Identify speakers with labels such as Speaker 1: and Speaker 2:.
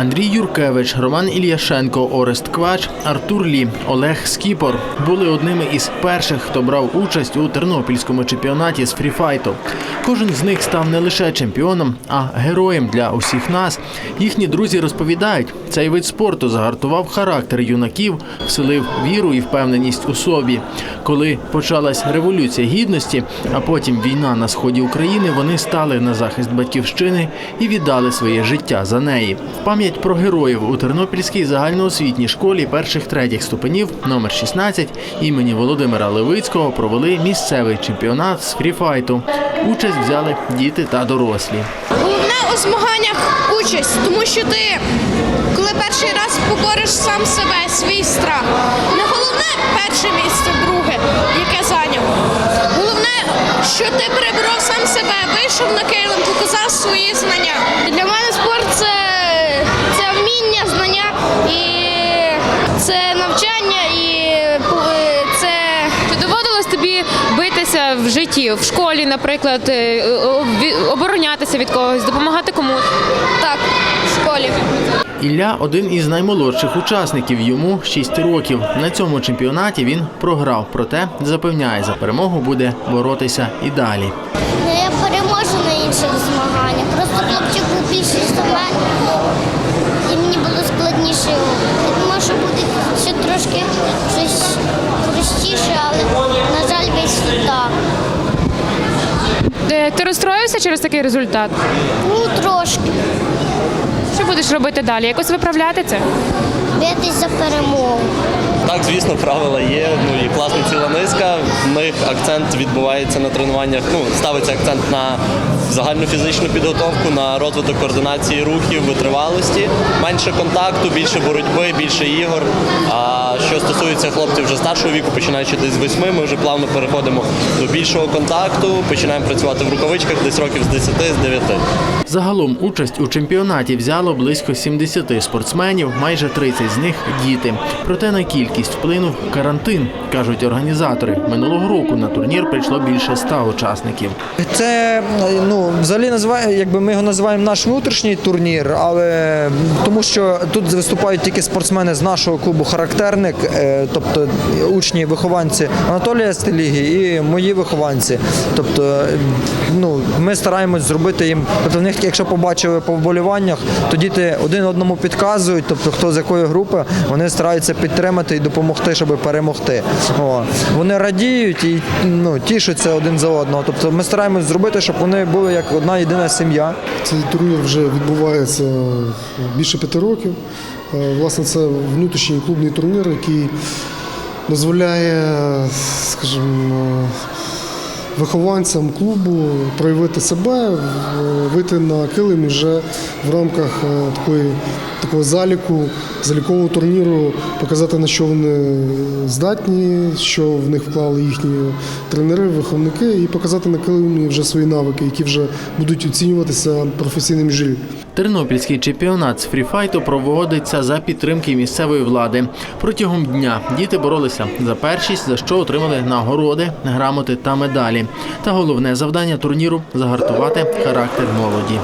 Speaker 1: Андрій Юркевич, Роман Ільяшенко, Орест Квач, Артур Лі, Олег Скіпор були одними із перших, хто брав участь у тернопільському чемпіонаті з фріфайту. Кожен з них став не лише чемпіоном, а героєм для усіх нас. Їхні друзі розповідають, цей вид спорту загартував характер юнаків, вселив віру і впевненість у собі. Коли почалась революція гідності, а потім війна на сході України, вони стали на захист батьківщини і віддали своє життя за неї. Пам'ять про героїв у Тернопільській загальноосвітній школі перших третіх ступенів номер 16 імені Володимира Левицького провели місцевий чемпіонат з фріфайту. Участь взяли діти та дорослі.
Speaker 2: У змаганнях участь, тому що ти, коли перший раз побориш сам себе, свій страх. Не головне перше місце, друге, яке зайняв. Головне, що ти переборов сам
Speaker 3: житті, в школі, наприклад, е, оборонятися від когось, допомагати комусь?
Speaker 2: так в школі.
Speaker 1: Ілля один із наймолодших учасників. Йому 6 років. На цьому чемпіонаті він програв, проте запевняє, за перемогу буде боротися і далі.
Speaker 4: Ну, я переможу на інших змаганнях. Просто хлопчик був більший за мене,
Speaker 3: Ти розстроївся через такий результат?
Speaker 4: Ну, трошки.
Speaker 3: Що будеш робити далі? Якось виправляти це?
Speaker 4: Битись за перемогу.
Speaker 5: Так, звісно, правила є. Ну і класна ціла низка. В них акцент відбувається на тренуваннях. Ну, ставиться акцент на загальну фізичну підготовку, на розвиток координації рухів, витривалості. Менше контакту, більше боротьби, більше ігор. А що стосується хлопців вже старшого віку, починаючи десь з восьми, ми вже плавно переходимо до більшого контакту, починаємо працювати в рукавичках десь років з 10 з 9.
Speaker 1: Загалом участь у чемпіонаті взяло близько 70 спортсменів, майже 30 з них діти. Проте на кількість вплинув карантин, кажуть організатори. Минулого року на турнір прийшло більше 100 учасників.
Speaker 6: Це ну взагалі називає, якби ми його називаємо наш внутрішній турнір, але тому що тут виступають тільки спортсмени з нашого клубу характерник, е, тобто учні, вихованці Анатолія Стеліги і мої вихованці. Тобто, ну ми стараємось зробити їм. Тобто, в них, якщо побачили по вболіваннях, то діти один одному підказують, тобто хто з якої групи, вони стараються підтримати і допомогти, щоб перемогти. О. Вони радіють і ну, тішаться один за одного. Тобто ми стараємось зробити, щоб вони були як одна єдина сім'я.
Speaker 7: Цей турнір вже відбувається більше п'яти років. Е, Власне, це внутрішній клубний турнір, який дозволяє, скажімо, вихованцям клубу проявити себе, вийти на килим вже в рамках е, такої, такого заліку, залікового турніру, показати на що вони здатні, що в них вклали їхні тренери, виховники, і показати на килимі вже свої навики, які вже будуть оцінюватися професійним журі.
Speaker 1: Тернопільський чемпіонат з фріфайту проводиться за підтримки місцевої влади. Протягом дня діти боролися за першість, за що отримали нагороди, грамоти та медалі. Та головне завдання турніру загартувати характер молоді.